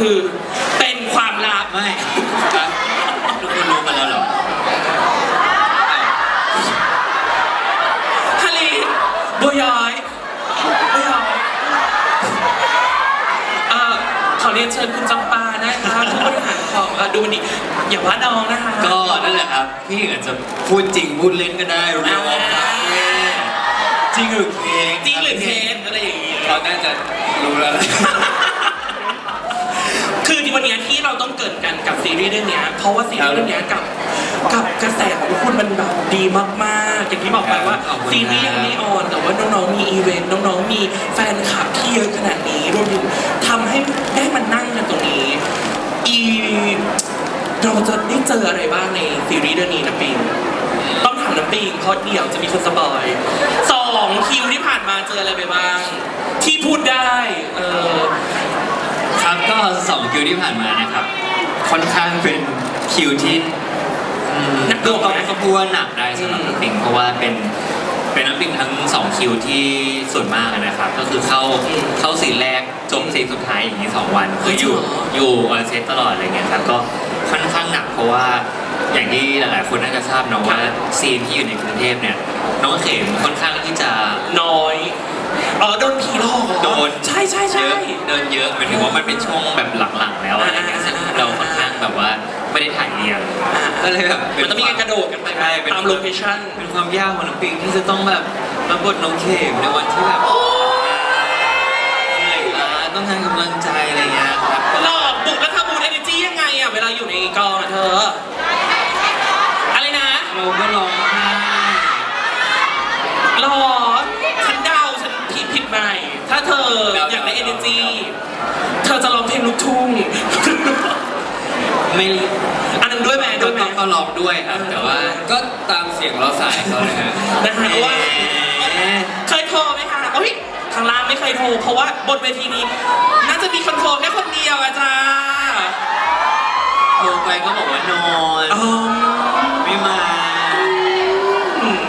คือเป็นความลับไม่ครับทุกคนรู้กันแล้วเหรอฮาลีบัวย้อยบัวย้อยเอ่อขอเรียนเชิญคุณจำปานะคะผู้บริหารของเอ่อดูมันดีอย่าว่าน้องนะคะ ก็นั่นแหละครับ พี่อาจจะพูดจริงพูดเล่นก็ได้เรียลออฟคาเฟ่จริงหรือเค้กจริงหรือเท็จอะไรอย่างงี้ เขาน่าจะรู้แล้วแหละ คือวันเนี้ยที่เราต้องเกิดกันกับซีรีส์เรื่องเนี้ยเพราะว่าซีรีส์เรื่องเนี้ยกับกับกระแสของคุณมันแบบดีมากๆอย่างที่บอกไปว่าขอบคุณซีรีส์ยังไม่ออนแต่ว่าน้องๆมีอีเวนต์น้องๆมีแฟนคลับที่เยอะขนาดนี้รวมถึงทำให้ได้มานั่งกันตรงนี้อีเราจะได้เจออะไรบ้างในซีรีส์เรื่องนี้นะปิงต้องถามน้ำปิงเพราะเดี๋ยวจะมีคนสปอยสองคิวที่ผ่านมาเจออะไรไปบ้าง ที่พูดได้เออครับก็ สองคิวที่ผ่านมานะครับ ค่อนข้างเป็นคิวที่อืมหนักหน่วงก็ไหมก็พูดว่าหนักได้สำหรับอืมน้ำปิงเพราะว่าเป็นเป็นน้ำปิงทั้งสองคิวที่ส่วนมากนะครับ ก็คือเข้าเข้าซีนแรกจบซีนสุดท้ายอย่างนี้สองวันคืออยู่อยู่ออนเซตตลอดอะไรเงี้ยครับก็ค่อนข้างหนักเพราะว่าอย่างที่หลาย ๆ คนน่าจะทราบนะว่าซีนที่อยู่ในกรุงเทพเนี่ยน้องเข็มค่อนข้างที่จะ น้อย อ๋อโดนผีหลอกเหรอโดนใช่ใช่เยใช่อะเดินเยอะหมายถึงว่ามันเป็นช่วงแบบหลังๆแล้วอะไรเงี้ยซึ่งเราค่อนข้างแบบว่าไม่ได้ถ่ายเรียงอ่าก็เลยแบบมันต้องมีการกระโดดกันไปใช่เป็นตามโลเคชั่น เป็นความยากของน้องปิงที่จะต้องแบบรับบทน้องเข็มในวันที่แบบเหนื่อยล้าต้องการกำลังใจอะไรเงี้ยครับก็หลอกบุกแล้วเธอบูดเอเนจียังไงอะ เวลาอยู่ในกองอะเธอ อะไรนะ เราก็ร้องไห้ หลอกฉันเดาฉันผิดผิดใหม่ ถ้าเธออยากได้เอเนจีเธอจะร้องเพลงลูกทุ่ง ไม่อันนั้นด้วยไหมก็ด้วยไหม ก็ร้องด้วยครับ แต่ว่าก็ตามเสียงเราสายเขาเลยฮะนะคะเพราะว่า เคยโทรไหมคะโอ้ยข้างล่างไม่เคยโทร เพราะว่าบนเวทีนี้ น่าจะมีคนโทรแค่คนเดียวอะจ้าโทรไปก็บอกว่านอนอ๋อไม่มาอืม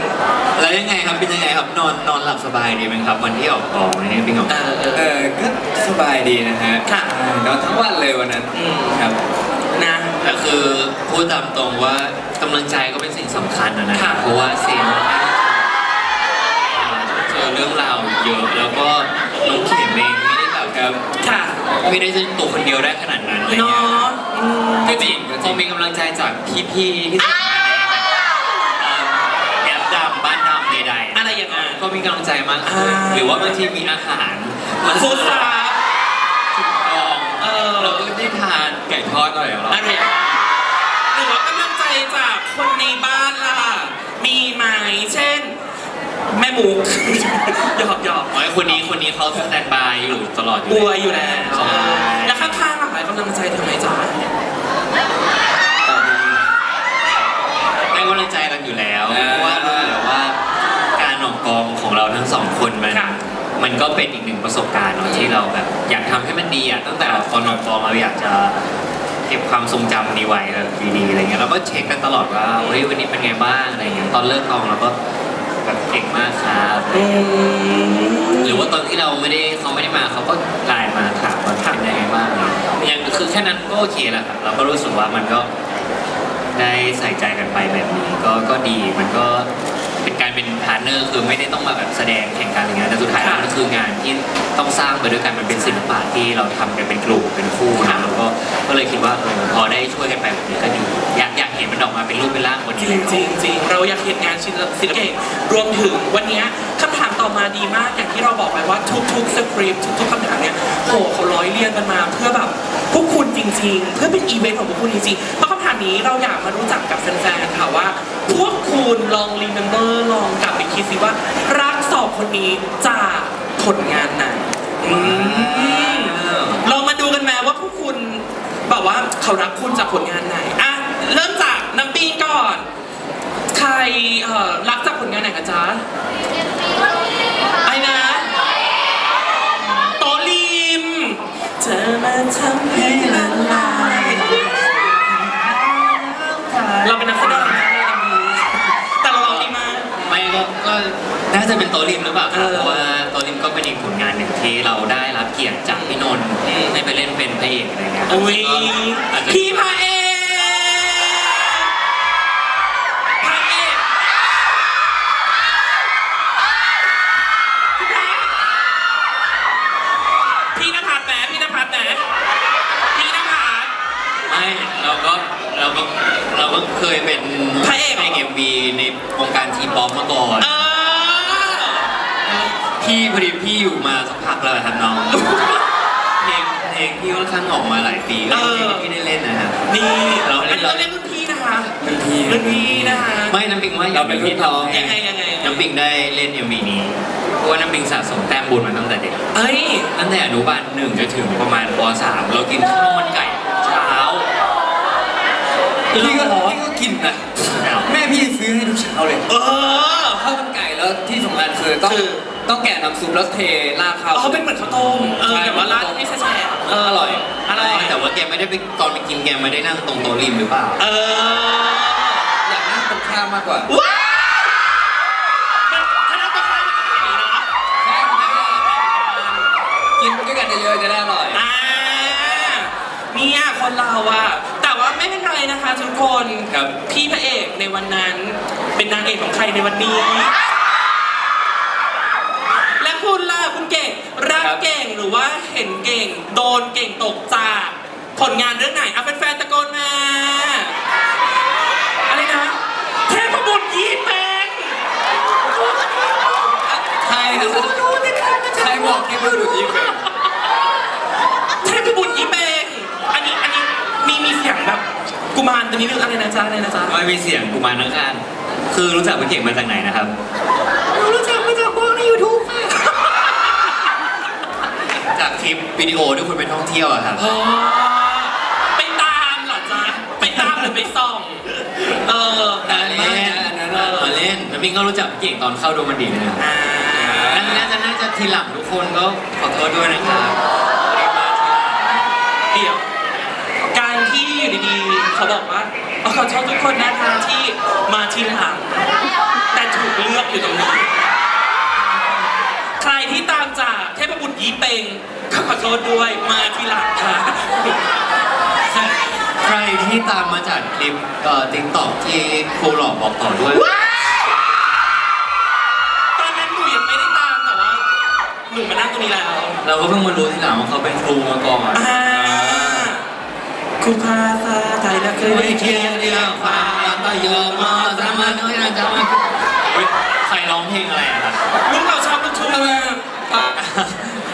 แล้วยังไงครับเป็นยังไงครับนอนนอนหลับสบายดีไหมครับ วันที่ออกกองนี่พี่กองเออเออเออก็สบายดีนะฮะค่ะ นอนทั้งวันเลยวันนั้นอืมครับ นะแต่คือพูดตามตรงว่ากำลังใจก็เป็นสิ่งสำคัญนะนะคค่ะรับเพราะว่าเซียนเจอเรื่องราวเยอะแล้วก็น้องเข็มเองไม่ได้แบบครับค่ะไม่ได้จะตัวคนเดียวได้ขนาดนั้นอะไรเนาเงี้ยะอืมก็จริงพอมีกำลังใจจากพี่ๆที่ทำงานในแอปดำบ้านดำใดๆอะไรอย่างนั้นก็มีกำลังใจมากขึ้นอ่า หรือว่าบางทีมีอาหารมา ฟูดซับกอง เออ เราก็ ได้ทานไก่ทอดอร่อยๆอะไรอย่างนั้นหรือว่ากำลังใจจากคนในบ้านล่ะ มีไหมเช่น แม่หมู หยอกหยอกอ๋อไอ้คนนี้คนนี้เขาสแตนบายอยู่ตลอดอยู่กลัวอยู่แล้วใช่แล้วข้างๆล่ะให้กำลังใจทำไมจ๊ะให้กำลังใจกันอยู่แล้วอ่าเพราะว่ารู้อยู่แล้วว่าการออกกองของเราทั้งสองคนมัน ค่ะ มันก็เป็นอีกหนึ่งประสบการณ์เนาะที่เราแบบอยากทำให้มันดีอะตั้งแต่ตอนออกกองเราอยากจะเก็บความทรงจำนี้ไว้ดีๆอะไรเงี้ยเราก็เช็คกันตลอดว่าเฮ้ยวันนี้เป็นไงบ้างอะไรเงี้ยตอนเลิกกองเราก็แบบเก่งมากครับหรือว่าตอนที่เราไม่ได้เขาไม่ได้มาเขาก็ไลน์มาถามว่าเป็นยังไงบ้างเนี่ยยังคือแค่นั้นก็โอเคแล้วครับเราก็รู้สึกว่ามันก็ได้ใส่ใจกันไปแบบนี้ก็ก็ดีมันก็เป็นการเป็น เนอร์คือไม่ได้ต้องมาแบบแสดงแข่งกันอะไรเงี้ยแต่สุดท้ายแล้วมันคืองานที่ต้องสร้างไปด้วยกันมันเป็นศิลปะที่เราทำกันเป็นกลุ่มเป็นคู่นะแล้วก็ก็เลยคิดว่าเออพอได้ช่วยกันไปแบบนี้ก็ดีอยากอยากเห็นมันออกมาเป็นรูปเป็นร่างคนจนี้ริงแล้วจริงจริงเราอยากเห็นงานศิลปศิลปะรวมถึงวันเนี้ยคำถามต่อมาดีมากอย่างที่เราบอกไปว่าทุกๆสคริปต์ทุกๆคำถามเนี่ยโหเขาร้อยเรียงกันมาเพื่อแบบพวกคุณจริง ๆ เพื่อเป็นอีเวนต์ของพวกคุณจริงๆเพราะคำถาม นี้เราอยากมารู้จักกับแฟนๆค่ะว่า พวกคุณลองรีเมมเบอร์ลองกลับไปคิดสิว่า รักสองคนนี้จากผลงานไหนอืมเรามาดูกันแม้ว่าพวกคุณแบบว่าเขารักคุณจากผลงานไหนอะเริ่มจากน้ำปิงก่อน ใครเอ่อรักจากผลงานไหนกันจ๊ะไอ้นะโตะริมเธอมาทำให้ละลาย เราเป็นนักแสดงแต่เราร้องดีมาก ไม่ก็ก็น่าจะเป็นโตลิมหรือเปล่าครับเออ เพราะว่าโตลิมก็เป็นอีกผลงานหนึ่งที่เราได้รับเกียรติจากพี่นนท์ให้ไปเล่นเป็นพระเอกอะไรเงี้ยครับอุ้ยก็อาจจะพี่พระเอกพระเอกพี่นภัสแหมพี่นภัสแหมพี่นภัส ไม่เราก็เราก็ เราก็เคยเป็นพระเอกเหรอในเอ็มวีในวงการทีป๊อปมาก่อนเออพี่พอดีพี่อยู่มาสักพักแล้วครับน้องเพลงเพลงพี่ค่อนข้างออกมาหลายปีก็เพลงที่พี่ได้เล่นนะครับนี่เราอันเล่นนี้เราเล่นรุ่นพี่นะคะเป็นพี่รุ่นพี่นะคะไม่น้ำปิงว่าเราเป็นรุ่นน้อง ยังไงยังไงน้ำปิงได้เล่นเอ็มวีนี้เพราะว่าน้ำปิงสะสมแต้มบุญมาตั้งแต่เด็ก เอ้ย ตั้งแต่อนุบาลหนึ่งจนถึงประมาณปสามเรากินข้าวมันไก่เช้า พี่ก็หรอพี่ก็กินนะอ้าวแม่พี่ซื้อให้ทุกเช้าเลยเออ ข้าวมันไก่แล้วที่สำคัญคือต้องคือ ต้องแกะน้ำซุปแล้วเทราดข้าวอ๋อเป็นเหมือนข้าวต้มเออใช่แต่ว่าราดให้แช่ๆเอออร่อย อร่อยแต่ว่าแกไม่ได้ไปตอนไปกินแกไม่ได้นั่งตรงโต๊ะริมหรือเปล่า เออ อยากนั่งตรงข้ามมากกว่า ว้าวมันคณะต้องการอย่างนี้เนาะใช่ไหมกินด้วยกันเยอะๆจะได้อร่อย อ่าเนี่ยคนเราอะแต่ว่าไม่เป็ นไรนะคะทุกคนครับ พี่พระเอกในวันนั้น เป็นนางเอกของใครในวันนี้ และคุณล่ะคุณเก่งรักครับเก่งหรือว่าเห็นเก่ง โดนเก่งตกจากผลงานเรื่องไหนเอาแฟนๆตะโกนมาอะไรนะเทพบุตรยีแปงใช่ครับใช่บอกที่พูดอยู่ที่เป็น เทพบุตรยีแปงอันนี้อันนี้มีมีเสียงแบบ กุมารตัวนี้เรื่องอะไรนะจ๊ะอะไรนะจ๊ะไม่มีเสียงกุมารข้างๆคือรู้จักพี่เก่งมาจากไหนนะครับ รู้จักมาจากพวกในยูทูบค่ะจากคลิปวิดีโอที่คุณไปท่องเที่ยวอะครับอ๋อไปตามเหรอจ๊ะไปตามหรือไปส่อง เออมาเล่นมาเล่นแล้วมิงก็รู้จักพี่เก่งตอนเข้าดูมันดีเลยนะอ่าน่าจะน่าจะทีหลังทุกคนก็ขอโทษด้วยนะครับพอดีมาทีหลัง เดี๋ยว การ ที่อยู่ดีๆ เขาบอกว่าเอาขอโทษทุกคนนะคะที่มาทีหลัง แต่ถูกเลือกอยู่ตรงนี้ใครที่ตามจากเทพบุตรยีเปงก็ขอโทษด้วยมาทีหลังค่ะใครที่ตามมาจากคลิปเอ่อติ๊กต็อกที่ครูหลอกบอกต่อด้วย ตอนนั้นหนูยังไม่ได้ตามแต่ว่าหนูมานั่งตรงนี้แล้ว เราก็เพิ่งมารู้ทีหลังว่าเขาเป็นครูมาก่อน อ่า ครูพาซาไทยนะเคยไม่ได้เที่เที่ยยววเรียกฟ้าก็เยอะมากสามันน้อยนะจ๊ะมันเฮ้ยใครร้องเพลงอะไรอะครับลูกเราชอบลูกทุ่งมาก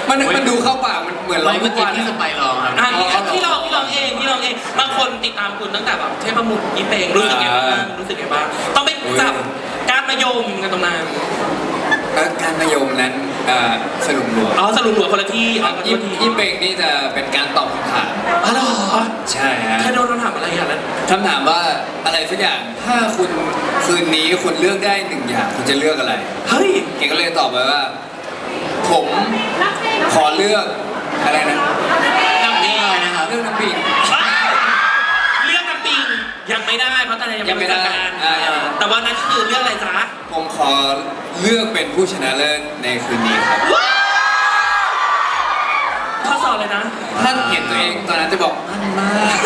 มันมันดูเข้าปากมันเหมือนเราไม่ทุเมื่อกกี้วันที่สอะไปร้องครับอะนี่ที่เราที่เราเองที่เราเองบางคนติดตามคุณตั้งแต่แบบเทพบุตรอีเปงรู้สึกไงบ้างรู้สึกไงบ้างต้องไปจับการมายมกันตรงนั้น แล้วการมายมนั้นเอ่อสรุปรวมอ๋อสรุปหัวคนละที่อ๋อคนยี่ละที่ยี่เปงนี่จะเป็นการตอบคำถามอ๋อเหรอใช่ฮะเธอโดนคำถามอะไรอย่างนั้น คำถามว่าอะไรสักอย่าง ถ้าคุณคืนนี้คุณเลือกได้หนึ่งอย่าง คุณจะเลือกอะไร เฮ้ย เก่งก็เลยตอบไปว่า ผมขอเลือกอะไรนะน้ำปิงอะไรนะครับเลือกน้ำปิงเรื่องน้ำปิง ยังไม่ได้เพราะตอนนั้นยังยังไม่ไม่ได้รู้จักกันอ่า แต่ว่านั้นคือเรื่องอะไรจ๊ะ ผมขอเลือกเป็นผู้ชนะเลิศในคืนนี้ครับ ข้อสอบเลยนะ ถ้าเห็นตัวเองตอนนั้นจะบอกมั่นมาก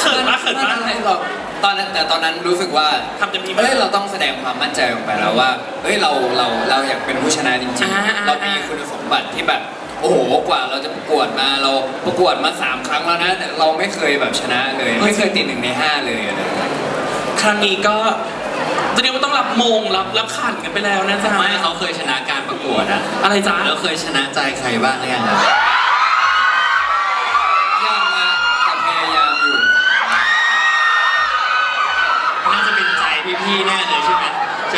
เขินปะเขินปะ มั่อะไรหรอกตอนนั้นแต่ตอนนั้นรู้สึกว่า ทำเต็มที่เอ้ยเราต้องแสดงความมั่นใจออกไปแล้วว่าเอ้ยเราเราเราอยากเป็นผู้ชนะจริงอ่าอ่าๆเรามีคุณสมบัติที่แบบ โอ้โหกว่าเราจะประกวดมาเราประกวดมาสามครั้งแล้วนะแต่เราไม่เคยแบบชนะเลย ไม่เคยติดหนึ่งในห้าเลยอะไรอย่างเงี้ยครั้งนี้ก็จะเรียกว่าต้องรับมงรับรับขันกันไปแล้วนะจ๊ะไม่เขาเคยชนะการประกวดอะอะไรจ๊ะแล้วเคยชนะใจใครบ้างหรือยังครับยากนะแต่พยายามอยู่น่าจะเป็นใจพี่ๆแน่เลย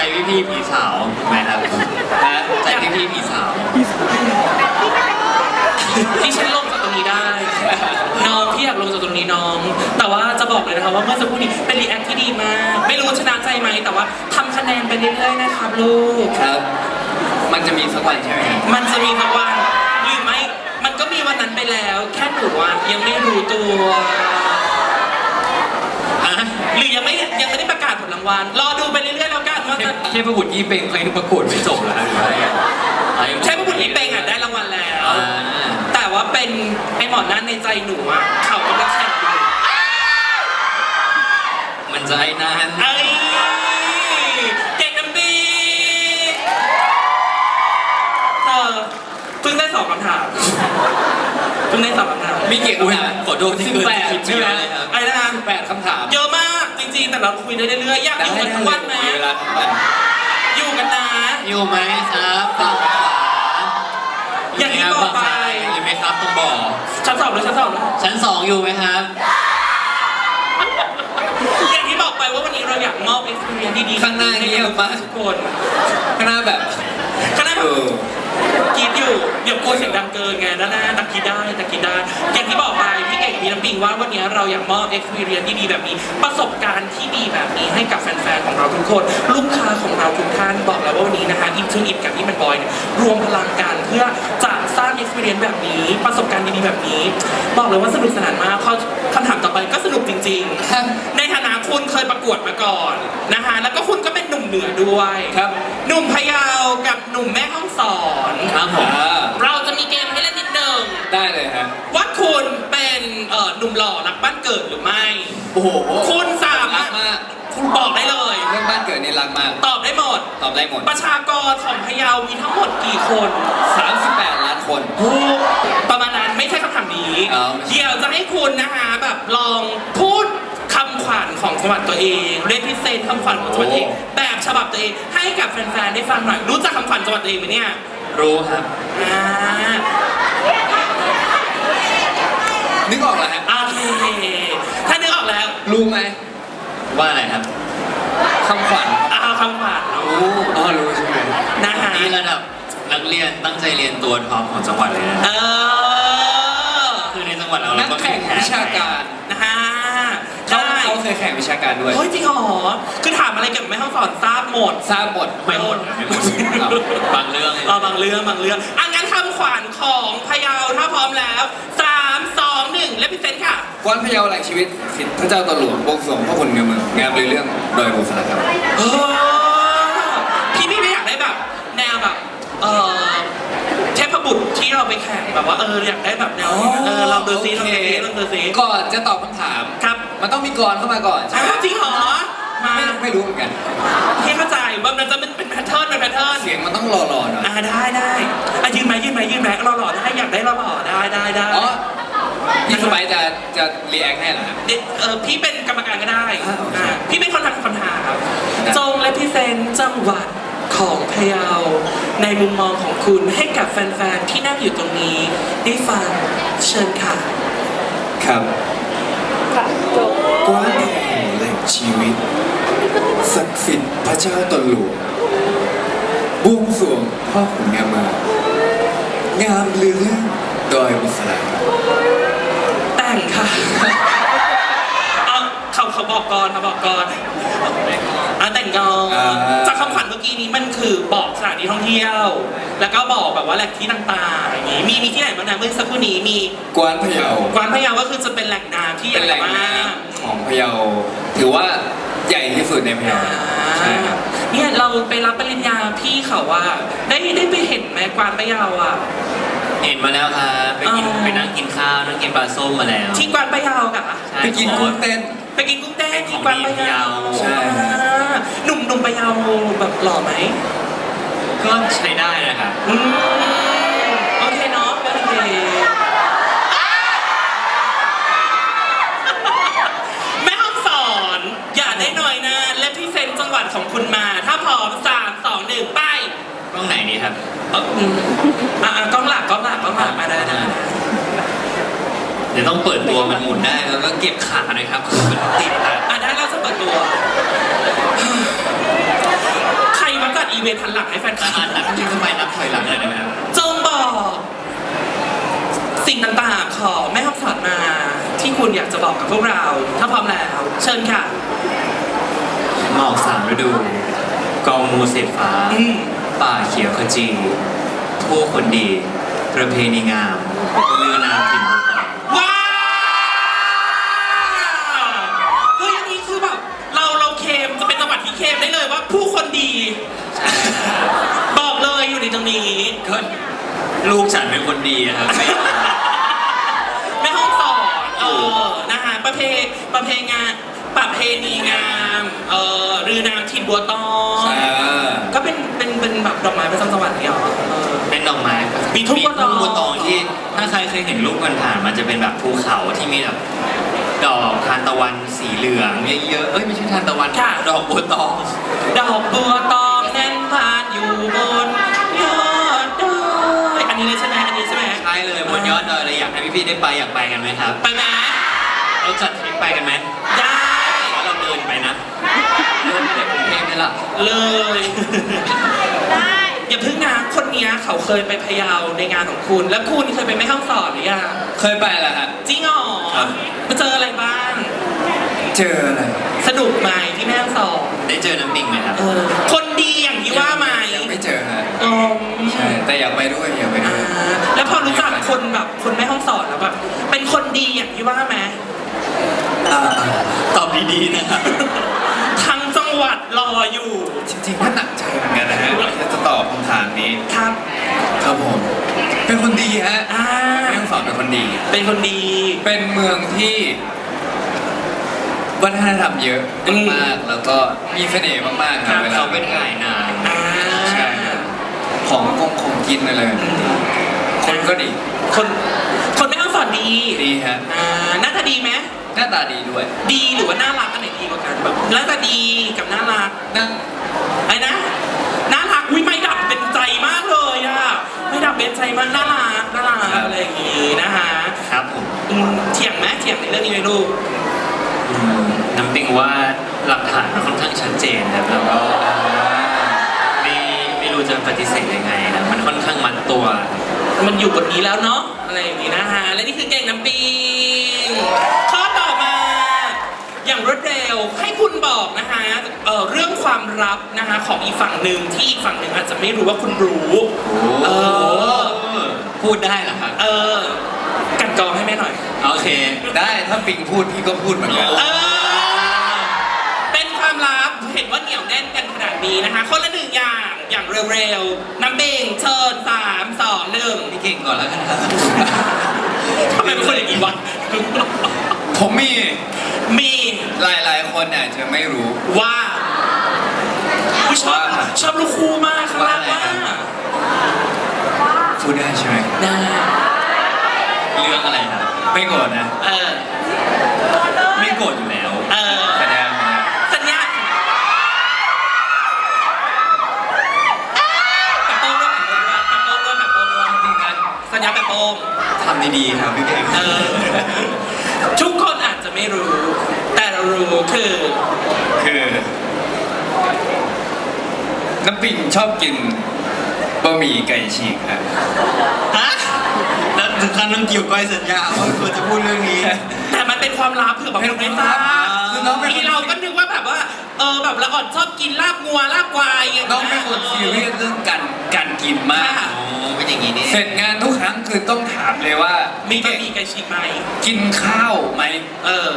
ใช่ไหมใจพี่ๆผีสาวถูกไหมครับฮะใจพี่ๆผีสาว ที่ฉันลงจากตรงรงนี้ได้ น้องพี่อยากลงจากตรงนี้น้อง แต่ว่าจะบอกเลยนะคะว่าเมื่อสักครู่นี้เป็นรีแอคที่ดีมาก ไม่รู้ชนะใจไหมแต่ว่าทำคะแนนไปเรื่อยๆนะครับลูก ครับ มันจะมีสักวันใช่ไหมครับมันจะมีสักวันหรือไม่ มันก็มีวันนั้นไปแล้ว แค่หนูอะยังไม่รู้ตัว อะหรือยังไม่ยังไม่ได้ประกาศผลรางวัลรอดูไป เรื่อยๆแล้วกันว่าเทจะพเทพบุตรยี่เป็งเคยประกวดไม่จบแล้วหรือว่าไงใช่พระบุตรอีเปงอะได้รางวัลแล้ว อ่าแต่ว่าเป็นไอ้หมอนนั่นในใจหนูอะเขากำลังแข่งอยู่มันจะไอ้นั้นไอ้เก่งน้ำปีเธอเพิ่งได้สองคำถามเพิ่งได้สองคำถามมีเกี่ยวอุ้ยกับขอโทษที่สิบเกินแปดคิดใช่ไหมเลยครับไอ้นะแปดคำถาม เยอะมาก จริงๆแต่เราคุยได้เรื่อยๆอยากอยู่กันทุกวันไหมมีเวลาทั้งวันอยู่กันนะ อยู่ไหมครับฝั่งขวาอย่างที่บอกไป อยู่ไหมครับตรงบ่อชั้นสองเลยชั้นสองเลยชั้นสองอยู่ไหมครับ อย่างที่บอกไปว่าวันนี้ เราอยากมอบ experience ดีๆข้างหน้าเงียบมาก ทุกคนข้างหน้าแบบข้างหน้าแบเอบอกรีดอยู่เดี๋ยวกลัวเสียงดังเกินไงด้านหน้าตะกี้ได้ตะกี้ได้อย่างที่บอกไปพี่เก่งพี่น้ำปิงว่าวันนี้เราอยากมอบ experience ที่ดีแบบนี้ ประสบการณ์ที่ดีแบบนี้ให้กับแฟนๆของเราทุกคน ลูกค้าของเราทุกท่านบอกแล้วว่าวันนี้นะคะอินทูอิกับที่มันบอยเนี่ยรวมพลังกันเพื่อจะสร้าง experience แบบนี้ ประสบการณ์ดีๆแบบนี้ บอกเลยว่าสนุกสนานมากข้อคำถามต่อไปก็สนุกจริงๆครับในฐานะคุณเคยประกวดมาก่อนนะคะแล้วก็คุณก็เป็นหนุ่มเหนือด้วยครับ หนุ่มพะเยากับหนุ่มแม่ห้องสอน ครับผมอ่าเราจะมีเกมให้เล่นนิดหนึ่งได้เลยฮะ ว่าคุณเป็นเอ่อหนุ่มหล่อรักบ้านเกิดหรือไม่ โอ้โหคุณสารัมารกถมาก คุณบอกได้เลยเรื่อง บ้านเกิดนี่รักมาก ตอบได้หมด ตอบได้หมด ประชากรของพะเยามีทั้งหมดกี่คน38 ล้านคนประมาณนั้นไม่ใช่คำถามนี้อ๋อไม่ใช่เดี๋ยวจะให้คุณนะคะแบบลองพูดคำขวัญของจังหวัดตัวเองเรียกพิเศษคำขวัญของจังหวัดตัวเองแบบฉบับตัวเองให้กับแฟนๆได้ฟังหน่อย รู้จักคำขวัญจังหวัดตัวเองไหมเนี่ยรู้ครับ อ่านึกออกแล้วฮะโอเคถ้านึกออกแล้ว รู้ไหมว่าอะไรครับ คำขวัญเอาคำขวัญรู้อ๋อรู้ใช่ไหมนะคะนี่ระดับนักเรียนตั้งใจเรียนตัวท็อปของจังหวัดเลยนะเออคือในจังหวัดเรานัเรากก็แข่งวิชาการนะคะเขาได้เขาเคยแข่งวิชาการด้วยเฮ้ยจริงเหรอคือถามอะไรเกี่ยวกับแม่ห้องสอนทราบหมด ทราบหมดไม่หมดไม่หมดบางเรื่องเออบางเรื่องบางเรื่องอะงั้นคำขวัญของพะเยาถ้าพร้อมแล้วสามสอ งหนึ่งและพิเศษค่ะ กวนพะเยาแหล่งชีวิตสิทธิพระเจ้าตะหลวงบวงสรวงพระคุณเงือเมืองงามเลยเรื่องดอยบุษราครับ เออพี่พี่ไม่อยากได้แบบ แนวแบบ เออเทพบุตรที่เราไปแข่งแบบว่าเอออยากได้แบบแนวนี้เออลองดูซิลองดูซิลองดูซิก่อนจะตอบคำถาม ครับมันต้องมีกรเข้ามาก่อนใช่อ้าไหมวจริงเหรอ มาไม่ไม่รู้เหมือนกันพี่เข้าใจว่ามันจะเป็นเป็นแพทเทิร์นเป็นแพทเทิร์น เสียงมันต้องหล่อๆหน่อยอ่าได้ได้อะยืนไหมยืนไหมยืนไหมเราหล่อได้อยากได้เราหล่อได้ได้ได้อ๋อ พี่สบายจะจะรีแอคให้เหรอครับ เดี๋ยวเออพี่เป็นกรรมการก็ได้อ่าโอเค อ่าพี่เป็นคนทำคำถามได้จงและพิเศษจังหวัดของพะเยาในมุมมองของคุณให้กับแฟนๆที่นั่งอยู่ตรงนี้ได้ฟังเชิญค่ะ ครับกว้านแห่งแหล่งชีวิต ศักดิ์สิทธิ์พระเจ้าตนหลวงบวงสรวงพ่อขุนงามเมืองงามลือเรื่องดอยบุษราค รับแต่งค่ะเอาเขาเขาบอกก่อนเขาบอกก่อนอะแต่งก่อนอ่าจากคำขวัญเมื่อกี้นี้มันคือบอกสถานที่ท่องเที่ยว แล้วก็บอกแบบว่าแหล่งที่ต่างๆอย่างงี้มีมีที่ไหนบ้างนะเมื่อสักครู่นี้มีกวานพะเยากวานพะเยาก็คือจะเป็นแหล่งน้ำที่ใหเป็ญ่นแหล่งมาก น้ำของพะเยา ถือว่าใหญ่ที่สุดในพะเยาใช่ครับ เนี่ยเราไปรับปริญญาพี่เขาว่า ได้ได้ไปเห็นไหมกวานพะเยาอะ เห็นมาแล้วครับไปกินอ๋อไปนั่งกินข้าวนั่งกินปลาส้มมาแล้วที่กวานพะเยาค่ะใช่ไปกินกุ้งเต้น ไปกินกุ้งเต้นที่กวานพะเยาใช่หนุ่มหนุ่มพะเยาแบบหล่อไหมก็ใช้ได้นะครับอืมโอเคเนาะโอเคแม่ห้องสอน อย่าได้หน่อยนะ และพี่เซนจังหวัดของคุณมา ถ้าพร้อมสามสองหนึ่งไปก ล้องไหนดีครับเอ่ออืมอะอะกล้องหลักกล้องหลักกล้องหลักมาได้ได้ได้เดี๋ยวต้องเปิดตัวมันหมุนได้แล้วก็เก็บขาหน่อยครับมันติดนะอะได้เราจะเปิดตัว ใครมาจัดอีเวนต์ทันหลังให้แฟนคลัอ่าบนับที่ทำไมนับถอยหลังเลยได้ไหมครับจงบอกสิ่งสิ่งต่างๆ ของแม่ห้องสอนมาที่คุณอยากจะบอกกับพวกเรา ถ้าพร้อมแล้ว เชิญค่ะหมอกสามฤดู กองมูเสดฟ้า อืม ป่าเขียวขจีผู้คนดี ประเพณีงามลือนามถิ่นบุตรว้าวเฮ้ยอันนี้คือแบบเราเราเคมจะเป็นจังหวัดที่เคมได้เลยว่าผู้คนดี บอกเลยอยู่ในตรงนี้ก็ลูกฉันเป็นคนดีอะครับแม่ห้องสอนเออนะคะประเพประเพงานประเพณีงามเออรือนามถิ่นบัวตองอ่าก็เป็น เป็นเป็นแบบดอกไม้ประจำจังหวัดนี่หรอเออ เป็นดอกไม้มีทุ่งบัวตอง บัวตองที่ ถ้าใครเคยเห็นรูปกันผ่านๆมันจะเป็นแบบภูเขาที่มีแบบดอกทานตะวันสีเหลืองเยอะๆเอ้ยไม่ใช่ทานตะวันค่ะ ดอกบัวตอง ดอกบัวตองแน่นพานอยู่บนยอดดอยอันนี้เลยใช่ไหมอันนี้ใช่ไหมใช่เลยบนยอดดอยเลยอยากให้พี่ๆได้ไปอยากไปกันไหมครับ ไปไหมเราจัดทริปไปกันไหมได้ว่าเราเดินไปนะเดินไปในกรุงเทพนี่แหละเลยอย่าเพิ่งนะคน เนี้ยเขาเคยไปพะเยาในงานของคุณ แล้วคุณเคยไปแม่ห้องสอนหรือยังเคยไปแล้วฮะ จริงเหรอมาเจออะไรบ้าง เจออะไร สนุกไหมที่แม่ห้องสอนได้เจอน้ำปิงไหมครับเออคนดีอย่างที่ว่าไหมยังไม่เจอฮะอืมใช่แต่อยากไปด้วยอยากไปอ่าด้วยแล้วพอรู้จักคนแบบคนแม่ห้องสอนแล้วแบบเป็นคนดีอย่างที่ว่าไหมอ่าอ่าตอบดีๆนะครับ ทั้งจังห วัดรออยู่ จริงๆก็หนักใจเหมือนกันนะฮะที่จะตอบคำถามนี้ ครับ ครับผม เป็นคนดีฮะอ่า แม่ฮ่องสอนเป็นคนดี เป็นคนดี เป็นเมืองที่วัฒนธรรมเยอะอืมมากๆแล้วก็มีเสน่ห์มากๆครับเวลาเขาไปถ่ายนานอ่า ใช่ครับของกงของกินอะไรแบบนี้คนก็ดีคน คนแม่ห้องสอนดีดีฮะ อ่าหน้าตาดีไหมหน้าตาดีด้วย ดีหรือว่าน่ารักอัน กว่ากันแบบหน้าตาดีกับน่ารักนั่งไอ้นะน่ารักวิไม่ดับเป็นใจมากเลยอะไม่ดับเป็นใจมากน่ารักน่ารักอะไรอย่างงี้นะคะครับผมอืมเถียงไหมเถียงในเรื่องนี้ไหมลูกอืมน้ำปิงว่าหลักฐานมันค่อนข้างชัดเจนครับแล้วก็ไม่ไม่รู้จะปฏิเสธยังไงนะมันค่อนข้างมัดตัว มันอยู่บทนี้แล้วเนาะอะไรอย่างนี้นะคะและนี่คือเก่งน้ำปิงข้อต่อมา อย่าง รวดเร็วให้คุณบอกนะคะเอ่อเรื่องความลับนะคะของอีกฝั่งหนึ่งที่อีกฝั่งหนึ่งอาจจะไม่รู้ว่าคุณรู้ เออ พูดได้เหรอครับ เออกันกรองให้แม่หน่อย โอเค ได้ถ้าปิงพูดพี่ก็พูดเหมือนกัน เออ เป็นความลับเห็นว่าเหนียวแน่นกันขนาดนี้นะคะ คนละหนึ่งอย่างอย่างเร็วๆน้ำเบงเชิญสามสองหนึ่งพี่เก่งก่อนแล้วกันครับ ทำไมเป็นคนอย่างนี้วะ ผมมี มี หลายๆคนอาจจะไม่รู้ ว่าอุ๊ยชอบว่า ชอบลูกคู่มากข้างล่างว่าว่าอะไรครับพูดได้ใช่ไหมได้เรื่องอะไรครับไม่โกรธนะ เออไม่โกรธอยู่แล้วเออแสดงนะสัญญาแปะโป้งด้วยแปะโป้งด้วยแปะโป้งด้วยจริงนะสัญญาแปะโป้ง ทำดีๆครับพี่เก่ง เออทุกคนอาจจะไม่รู้แต่เรารู้คือ คือ น้ำปิงชอบกินบะหมี่ไก่ฉีกครับฮะแล้วถึงขั้นต้องเกี่ยวก้อยสัญญาว่าควรจะพูดเรื่องนี้ แต่มันเป็นความลับเผื่อบางคนไม่ทราบคือน้องเป็นคที่นเราก็นึกว่าแบบว่า เออแบบละอ่อนชอบกินลาบงัวลาบควายอย่างน้องเงี้เป็นคนซีเรียสเรื่องการการกินมากค่ะอ๋อเป็นอย่างนี้นี่เสร็จงานทุกครั้งคือต้องถามเลยว่ามีพี่บะเก่งหมี่ไก่ฉีกไหมกินข้าวไหม เออ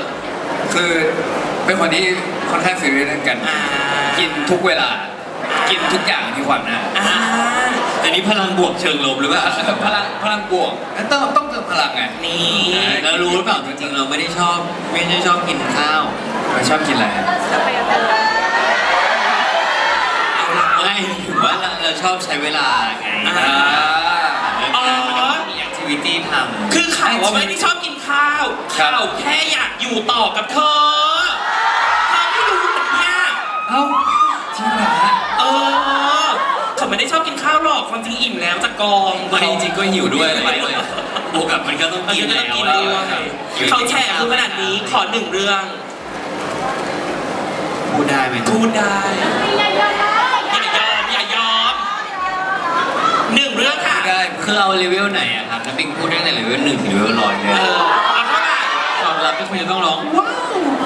คือเป็นคนที่ค่อนข้างซีเรียสเรื่องการอ่ากินทุกเวลา กินทุกอย่างที่ขวัญหน้าอ่าอันนี้พลังบวกเชิงลบหรือเปล่าพลังพลังบวกต้องต้องเติมพลังไงนี่แล้วรู้หรือเปล่าจริงๆเราไม่ได้ชอบไม่ได้ชอบกินข้าวเราชอบกินอะไรฮะเอาละไม่ถือว่าเราเราชอบใช้เวลาไงอ่า อ๋อ มันก็มีแอคทิ วิตี้ทำ คือเขาว่าไม่ได้ชอบกินข้าวครับ เขาแค่อยากอยู่ต่อกับเธอเธอไม่รู้เหมือนเนี่ยเอ้าจริงเหรอฮะเออเขาไม่ได้ชอบกินข้าวหรอกความจริงอิ่มแล้วจากกองไม่จริงๆก็หิวด้วยอะไรด้วยบวกกับมันก็ต้องเออกินก็แล้ต้องวกินอะไรด้วยด้วยเขาแชร์คุณขนาดนี้ขอหนึ่งเรื่องพูดได้ไหมพูดได้อย่ายอมอย่ายอมหนึ่งเรื่องค่ะได้พูด คือเอาเลเวลไหนอะครับน้ำปิงพูดได้ตั้งแต่เลเวลหนึ่งถึงเลเวลร้อยเลยเออเอาเท่าไหร่ความลับที่คุณจะต้องร้องว้าว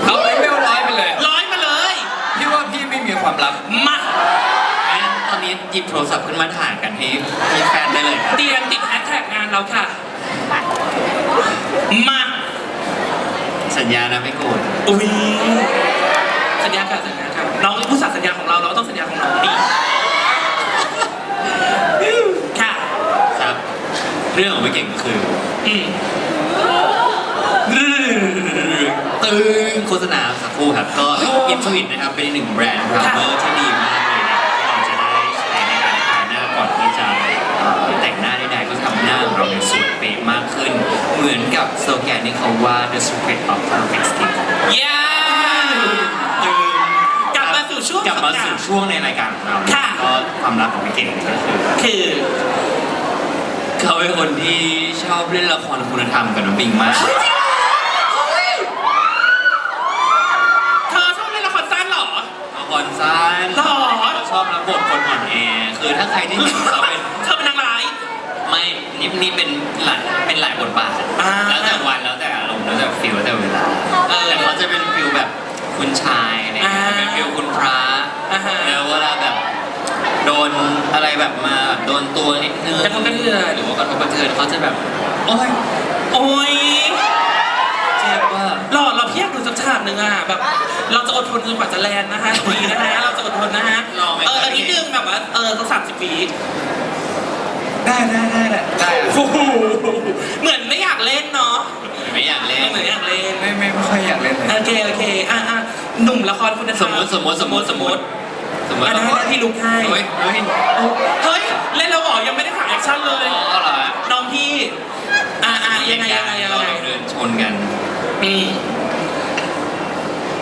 เอาเลเวลร้อยไปเลยร้อยมาเลย พี่ว่าพี่ไม่มีความลับมางั้นตอนนี้หยิบโทรศัพท์ขึ้นมาถ่ายกันให้ให้แฟนได้เลยครับเตรียมติดแฮชแท็กงานเราค่ะ มา สัญญานะไม่โกรธ อุ้ยสัญญาค่ะสัญญาค่ะน้องผู้สัตย์สัญญาของเรา เราก็ต้องสัญญาของน้องดีค่ะ ครับ เรื่องของไม่เก่งก็คืออืมตึงโฆษณาสักครู่ครับ ก็อินฟินิตนะครับ เป็นอีกหนึ่งแบรนด์พรามเมอร์ที่ดีมากเลยนะครับที่เราจะได้ใช้ในการทาหน้าก่อนที่จะเอ่อแต่งหน้าใดๆก็ทำหน้าของเราเนี่ยสวยเป๊ะมากขึ้น เหมือนกับสโลแกนที่เขาว่า the secret of perfect skin เย้กลับมาสู่ช่วงกลับมาสู่สัปดห์ ช่วงในรายการของเราค่ะ ก็ความลับของพี่เก่งก็คือ คือ เขาเป็นคนที่ชอบเล่นละครคุณธรรมกับน้องปิงมากเฮ้ยจริงเหรอเฮ้ยเธอชอบเล่นละครสั้นเหรอ ละครสั้นหรอเขาชอบรับบทคนอ่อนแอคือถ้าใครที่เห็นเขาเป็นเธอเป็นนางร้าย ไม่นี่นี่เป็นหลายเป็นหลายบทบาทอ่า แล้วแต่วันแล้วแต่อารมณ์แล้วแต่ฟิลแล้วแต่เวลาเออแต่เขาจะเป็นฟิลแบบคุณชายอะไรเนี่ยอ่าเป็นฟิลคุณพระ อ่าฮะ แล้วเวลาแบบโดนอะไรแบบมา กระทบกระเทือนหรือว่ากระทบกระเทือนเขาจะแบบโอ๊ยโอ้ยเจ็บว่าหล่อเราเพียบดูสักฉากหนึ่งอะแบบ เราจะอดทนจนกว่าจะแลนด์นะคะดีนะฮะเราจะอดทนนะฮะเอออันนี้นึงแบบว่าเออสักสามสิบปีได้ได้ได้ได้ได้อะโอ้โหเหมือนไม่อยากเล่นเนาะไม่อยากเล่น เหมือนอยากเล่น ไม่ไม่ไม่ค่อยอยากเล่นเลย โอเคโอเคอะอะหนุ่มละครคุณธรรสมมติสมมติสมมติสมมติ สมมติอะได้ได้พี่ลุกให้เฮ้ยเฮ้ยเฮ้ยเล่นแล้วเหรอยังไม่ได้ถ่ายแอคชั่นเลยอ๋อเหรอน้องพี่อะอะยังไงยังไงยังไงเราเดินชนกันอืม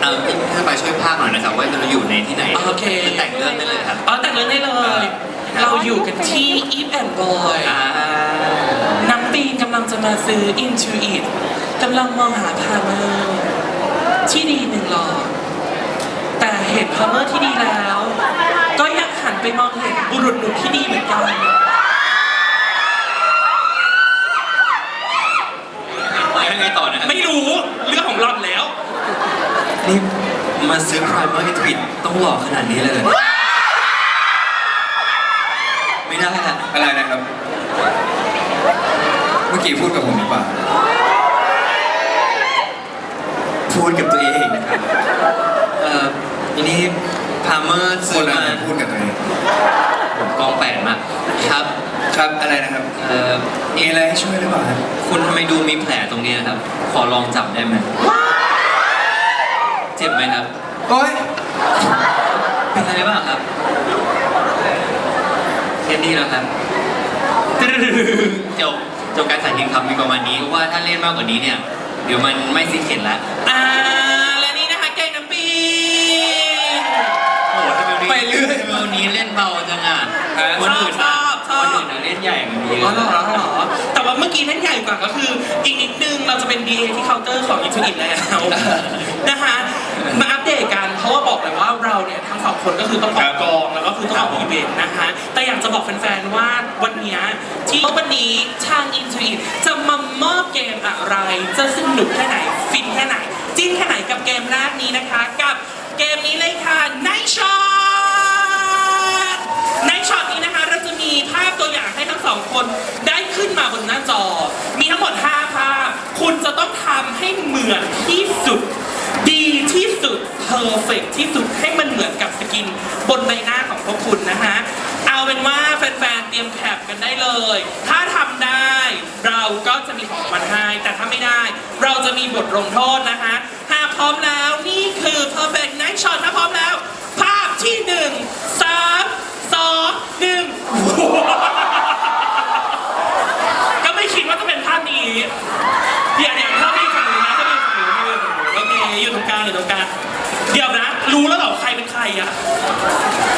เอาพี่ถ้าไปช่วยภาคหน่อยนะครับว่าเราอยู่ในที่ไหนโอเคจะแต่งเรื่องได้เลยครับอ๋อแต่งเรื่องได้เลย เราอยู่กันที่ Eve and Boy อ่าน้ำปีนกำลังจะมาซื้อ Into It กำลังมองหาพาร์เมอร์ที่ดีหนึ่งหลอดแต่เห็นพาร์เมอร์ที่ดีแล้วก็ยังหัน ไปมองเห็นบุรุษหนุ่มที่ดีเหมือนกันยังไงต่อนะครับไม่รู้เรื่องของหลอดแล้ว นี่มาซื้อพรายเมอร์ให้ทวิตต้องหล่อขนาดนี้เลยเหรอไม่ได้ละอะไรนะครับ เมื่อกี้พูดกับผมหรือเปล่า พูดกับตัวเองนะครับ เอ่ออันนี้พาเมอร์คซื้อนละมา พูดกับตัวเอง ผมกล้องแปดมากครับ ครับอะไรนะครับ เอ่อมีอะไรให้ช่วยหรือเปล่าครับคุณทำไมดูมีแผลตรงเนี้ยครับ ขอลองจับได้ไหมเจ็บไหมครับ โอ๊ยเป็นอะไรบ้างครับแค่นี้แล้วครับจบจบการสั่งยิงคำมีประมาณนี้ว่าถ้าเล่นมากกว่านี้เนี่ย เดี๋ยวมันไม่ซีเข็ดละอ่า ฮะ วันอื่นชอบ ชอบวันอื่นนะเล่นใหญ่กว่านี้อ๋อเหรอเหรอแต่ว่าเมื่อกี้เล่นใหญ่กว่าก็คืออีกนิดนึงเราจะเป็น DA ที่เคาน์เตอร์ของ Into It แล้วนะคะมาอัปเดตกันเพราะว่าบอกเลยว่าเราเนี่ยทั้งสองคนก็คือต้องออกกองแล้วก็คือต้องออกอีเวนต์นะคะแต่อยากจะบอกแฟนๆว่าวันเนี้ยที่วันนี้ทาง Into It จะมามอบเกมอะไร จะสนุกแค่ไหนฟินแค่ไหนจิ้นแค่ไหนกับเกมแรกนี้นะคะ กับเกมนี้เลยค่ะ Night Shot ในช็อตนี้นะคะเราจะมีภาพตัวอย่างให้ทั้งสองคนได้ขึ้นมาบนหน้าจอ มีทั้งหมด 5 ภาพ คุณจะต้องทำให้เหมือนที่สุด ดีที่สุด เฟกที่สุดให้มันเหมือนกับสกินบนใบหน้าของพวกคุณนะคะเอาเป็นว่าแฟนๆ เตรียมแคปกันได้เลย ถ้าทำได้ เราก็จะมีของมันให้แต่ถ้าไม่ได้ เราจะมีบทลงโทษนะคะหากพร้อมแล้วนี่คือ perfect night shot ถ้าพร้อมแล้ว ภาพที่หนึ่งสามสองหนึ่ง ก็ไม่คิดว่าจะเป็นภาพนี้ เดี๋ยวเดี๋ยวถ้าไม่ฝั่งนู้นนะถ้าไม่ฝั่งนู้นไม่เป็นฝั่งนู้นโอเคอยู่ตรงกลางอยู่ตรงกลางเดี๋ยวนะ รู้แล้วเหรอใครเป็นใครอะ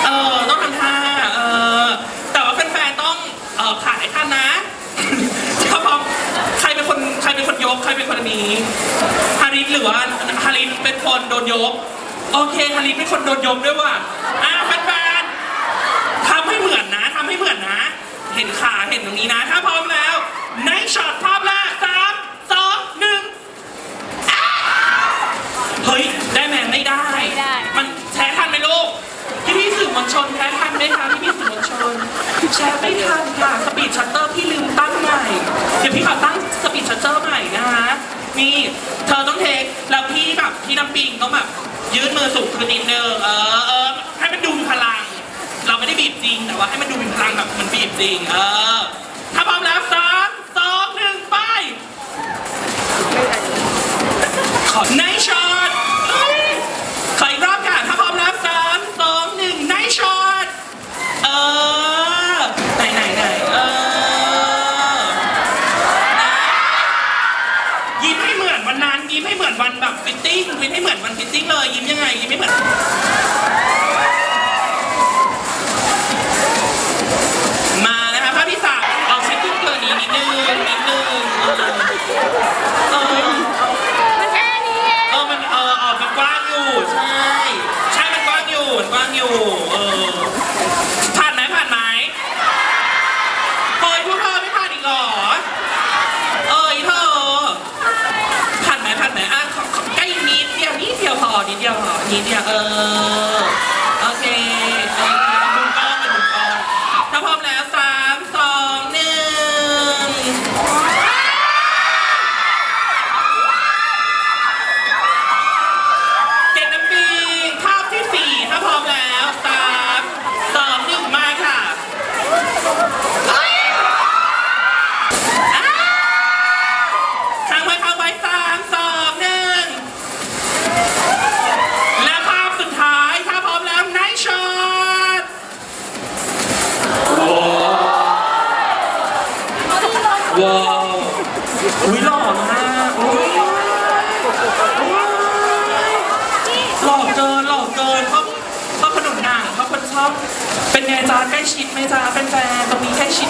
เออต้องทำท่าเออแต่ว่าแฟนๆต้อง เออขาดไอ้ท่านนะถ้าพร้อมใครเป็นคนใครเป็นคนยก ใครเป็นคนอันนี้ฮาริสหรือว่าฮาริสเป็นคนโดนยก โอเคฮาริสเป็นคนโดนยกด้วยว่ะอะแฟนๆทำให้เหมือนนะทำให้เหมือนนะโอเคห็นขาเห็นตรงนี้นะถ้าพร้อมแล้ว ในช็อตภาพแรกสามสองหนึ่งอ้าวเฮ้ยได้ไหมไม่ได้ ไม่ได้ มันแชร์ทันไหมลูกพี่พี่ๆสื่อมวลชนแชร์ทั แชร์ไม่ทันค่ะสปีดชัตเตอร์พี่ลืมตั้งใหม่ เดี๋ยวพี่ขอตั้งสปีดชัตเตอร์ใหม่นะคะนี่เธอต้องเทคแล้วพี่แบบพี่น้ำปิงต้องแบบยืนมือสูงขึ้นนิดนึงเออเออให้มันดูมีพลัง เราไม่ได้บีบจริง แต่ว่าให้มันดูมีพลังแบบเหมันบีบจริง เออ ถ้าพร้อมแล้วสามสองหนึ่งไปขอไนช็อตขอ อยู่มันกว้างอยู่ เออ ผ่านไหมผ่านไหมเฮ้ยพวกเธอไม่ผ่านอีกเหรอ เอ้ยเธอ ผ่านไหมผ่านไหมอะขอขอใกล้นิดเดียวนิดเดียวพอนิดเดียวพอนิดเดียวเออ นตรงนี้ใกล้ชิดม